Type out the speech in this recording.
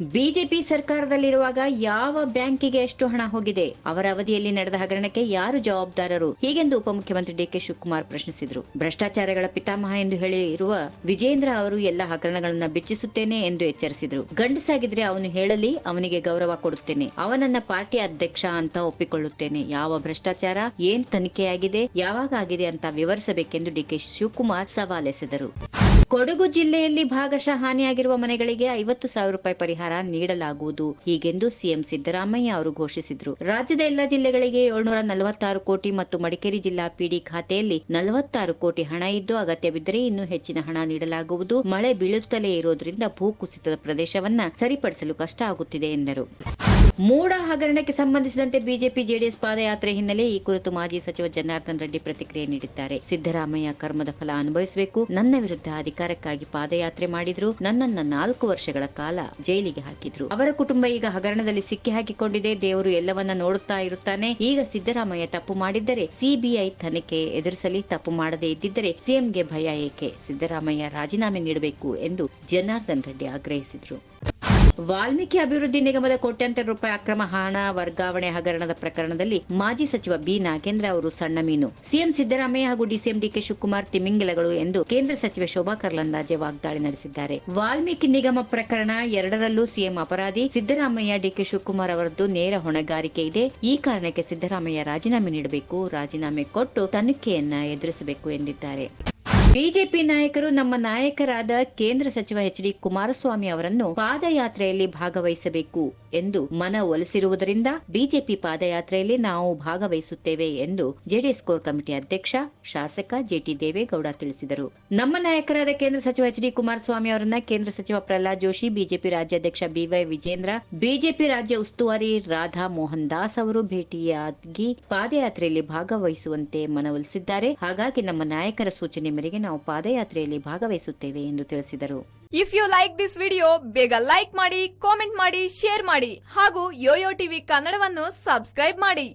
BJP ಸರ್ಕಾರದಲ್ಲಿರುವಾಗ ಯಾವ ಬ್ಯಾಂಕಿಗೆ ಎಷ್ಟು ಹಣ ಹೋಗಿದೆ? ಅವರ ಅವಧಿಯಲ್ಲಿ ನಡೆದ ಹಗರಣಕ್ಕೆ ಯಾರು ಜವಾಬ್ದಾರರು? ಹೀಗೆಂದು ಉಪಮುಖ್ಯಮಂತ್ರಿ ಡಿಕೆ ಶಿವಕುಮಾರ್ ಪ್ರಶ್ನಿಸಿದರು. ಭ್ರಷ್ಟಾಚಾರಗಳ ಪಿತಾಮಹ ಎಂದು ಹೇಳಿರುವ ವಿಜೇಂದ್ರ ಅವರು ಎಲ್ಲ ಹಗರಣಗಳನ್ನ ಬಿಚ್ಚಿಸುತ್ತೇನೆ ಎಂದು ಎಚ್ಚರಿಸಿದರು. ಗಂಡಸಾಗಿದ್ರೆ ಅವನು ಹೇಳಲಿ, ಅವನಿಗೆ ಗೌರವ ಕೊಡುತ್ತೇನೆ. ಅವನನ್ನ ಪಾರ್ಟಿ ಅಧ್ಯಕ್ಷ ಅಂತ ಒಪ್ಪಿಕೊಳ್ಳುತ್ತೇನೆ. ಯಾವ ಭ್ರಷ್ಟಾಚಾರ, ಏನ್ ತನಿಖೆಯಾಗಿದೆ ಯಾವಾಗ ಆಗಿದೆ ಅಂತ ವಿವರಿಸಬೇಕೆಂದು ಡಿಕೆ ಶಿವಕುಮಾರ್ ಸವಾಲೆಸೆದರು. ಕೊಡಗು ಜಿಲ್ಲೆಯಲ್ಲಿ ಭಾಗಶಃ ಹಾನಿಯಾಗಿರುವ ಮನೆಗಳಿಗೆ ಐವತ್ತು ಸಾವಿರ ರೂಪಾಯಿ ಪರಿಹಾರ ನೀಡಲಾಗುವುದು. ಹೀಗೆಂದು ಸಿಎಂ ಸಿದ್ದರಾಮಯ್ಯ ಅವರು ಘೋಷಿಸಿದರು. ರಾಜ್ಯದ ಎಲ್ಲಾ ಜಿಲ್ಲೆಗಳಿಗೆ ಏಳ್ನೂರ ನಲವತ್ತಾರು ಕೋಟಿ ಮತ್ತು ಮಡಿಕೇರಿ ಜಿಲ್ಲಾ ಪಿಡಿ ಖಾತೆಯಲ್ಲಿ ನಲವತ್ತಾರು ಕೋಟಿ ಹಣ ಇದ್ದು ಅಗತ್ಯವಿದ್ದರೆ ಇನ್ನೂ ಹೆಚ್ಚಿನ ಹಣ ನೀಡಲಾಗುವುದು. ಮಳೆ ಬೀಳುತ್ತಲೇ ಇರೋದ್ರಿಂದ ಭೂಕುಸಿತದ ಪ್ರದೇಶವನ್ನ ಸರಿಪಡಿಸಲು ಕಷ್ಟ ಆಗುತ್ತಿದೆ ಎಂದರು. ಮೂಡ ಹಗರಣಕ್ಕೆ ಸಂಬಂಧಿಸಿದಂತೆ ಬಿಜೆಪಿ ಜೆಡಿಎಸ್ ಪಾದಯಾತ್ರೆ ಹಿನ್ನೆಲೆ ಈ ಕುರಿತು ಮಾಜಿ ಸಚಿವ ಜನಾರ್ದನ್ ರೆಡ್ಡಿ ಪ್ರತಿಕ್ರಿಯೆ ನೀಡಿದ್ದಾರೆ. ಸಿದ್ದರಾಮಯ್ಯ ಕರ್ಮದ ಫಲ ಅನುಭವಿಸಬೇಕು. ನನ್ನ ವಿರುದ್ಧ ಅಧಿಕಾರಕ್ಕಾಗಿ ಪಾದಯಾತ್ರೆ ಮಾಡಿದ್ರು. ನನ್ನನ್ನ ನಾಲ್ಕು ವರ್ಷಗಳ ಕಾಲ ಜೈಲಿಗೆ ಹಾಕಿದ್ರು. ಅವರ ಕುಟುಂಬ ಈಗ ಹಗರಣದಲ್ಲಿ ಸಿಕ್ಕಿ ಹಾಕಿಕೊಂಡಿದೆ. ದೇವರು ಎಲ್ಲವನ್ನ ನೋಡುತ್ತಾ ಇರುತ್ತಾನೆ. ಈಗ ಸಿದ್ದರಾಮಯ್ಯ ತಪ್ಪು ಮಾಡಿದ್ದರೆ ಸಿಬಿಐ ತನಿಖೆ ಎದುರಿಸಲಿ. ತಪ್ಪು ಮಾಡದೇ ಇದ್ದಿದ್ದರೆ ಸಿಎಂಗೆ ಭಯ ಏಕೆ? ಸಿದ್ದರಾಮಯ್ಯ ರಾಜೀನಾಮೆ ನೀಡಬೇಕು ಎಂದು ಜನಾರ್ದನ್ ರೆಡ್ಡಿ ಆಗ್ರಹಿಸಿದ್ರು. ವಾಲ್ಮೀಕಿ ಅಭಿವೃದ್ಧಿ ನಿಗಮದ ಕೋಟ್ಯಾಂತರ ರೂಪಾಯಿ ಅಕ್ರಮ ಹಣ ವರ್ಗಾವಣೆ ಹಗರಣದ ಪ್ರಕರಣದಲ್ಲಿ ಮಾಜಿ ಸಚಿವ ಬಿ. ನಾಗೇಂದ್ರ ಅವರು ಸಣ್ಣ ಮೀನು. ಸಿಎಂ ಸಿದ್ದರಾಮಯ್ಯ ಹಾಗೂ ಡಿಸಿಎಂ ಡಿಕೆ ಶಿವಕುಮಾರ್ ತಿಮಿಂಗಿಲಗಳು ಎಂದು ಕೇಂದ್ರ ಸಚಿವೆ ಶೋಭಾ ಕರ್ಲಂದಾಜೆ ವಾಗ್ದಾಳಿ ನಡೆಸಿದ್ದಾರೆ. ವಾಲ್ಮೀಕಿ ನಿಗಮ ಪ್ರಕರಣ ಎರಡರಲ್ಲೂ ಸಿಎಂ ಅಪರಾಧಿ ಸಿದ್ದರಾಮಯ್ಯ, ಡಿಕೆ ಶಿವಕುಮಾರ್ ಅವರದ್ದು ನೇರ ಹೊಣೆಗಾರಿಕೆ ಇದೆ. ಈ ಕಾರಣಕ್ಕೆ ಸಿದ್ದರಾಮಯ್ಯ ರಾಜೀನಾಮೆ ನೀಡಬೇಕು, ರಾಜೀನಾಮೆ ಕೊಟ್ಟು ತನಿಖೆಯನ್ನ ಎದುರಿಸಬೇಕು ಎಂದಿದ್ದಾರೆ. ಬಿಜೆಪಿ ನಾಯಕರು ನಮ್ಮ ನಾಯಕರಾದ ಕೇಂದ್ರ ಸಚಿವ ಎಚ್ ಡಿ ಕುಮಾರಸ್ವಾಮಿ ಅವರನ್ನು ಪಾದಯಾತ್ರೆಯಲ್ಲಿ ಭಾಗವಹಿಸಬೇಕು ಎಂದು ಮನವೊಲಿಸಿರುವುದರಿಂದ ಬಿಜೆಪಿ ಪಾದಯಾತ್ರೆಯಲ್ಲಿ ನಾವು ಭಾಗವಹಿಸುತ್ತೇವೆ ಎಂದು ಜೆಡಿಎಸ್ ಕೋರ್ ಕಮಿಟಿ ಅಧ್ಯಕ್ಷ, ಶಾಸಕ ಜೆಟಿ ದೇವೇಗೌಡ ತಿಳಿಸಿದರು. ನಮ್ಮ ನಾಯಕರಾದ ಕೇಂದ್ರ ಸಚಿವ ಎಚ್ ಡಿ ಕುಮಾರಸ್ವಾಮಿ ಅವರನ್ನ ಕೇಂದ್ರ ಸಚಿವ ಪ್ರಹ್ಲಾದ್ ಜೋಶಿ, ಬಿಜೆಪಿ ರಾಜ್ಯಾಧ್ಯಕ್ಷ ಬಿವೈ ವಿಜೇಂದ್ರ, ಬಿಜೆಪಿ ರಾಜ್ಯ ಉಸ್ತುವಾರಿ ರಾಧಾ ಮೋಹನ್ ದಾಸ್ ಅವರು ಭೇಟಿಯಾಗಿ ಪಾದಯಾತ್ರೆಯಲ್ಲಿ ಭಾಗವಹಿಸುವಂತೆ ಮನವೊಲಿಸಿದ್ದಾರೆ. ಹಾಗಾಗಿ ನಮ್ಮ ನಾಯಕರ ಸೂಚನೆ ಮೇರೆಗೆ ನಾವು ಪಾದಯಾತ್ರೆಯಲ್ಲಿ ಭಾಗವಹಿಸುತ್ತೇವೆ ಎಂದು ತಿಳಿಸಿದರು. If you like this video ಬೇಗ ಲೈಕ್ ಮಾಡಿ ಕಾಮೆಂಟ್ ಮಾಡಿ ಶೇರ್ ಮಾಡಿ ಹಾಗೂ ಯೋಯೋ ಟಿವಿ ಕನ್ನಡವನ್ನು ಸಬ್ಸ್ಕ್ರೈಬ್ ಮಾಡಿ.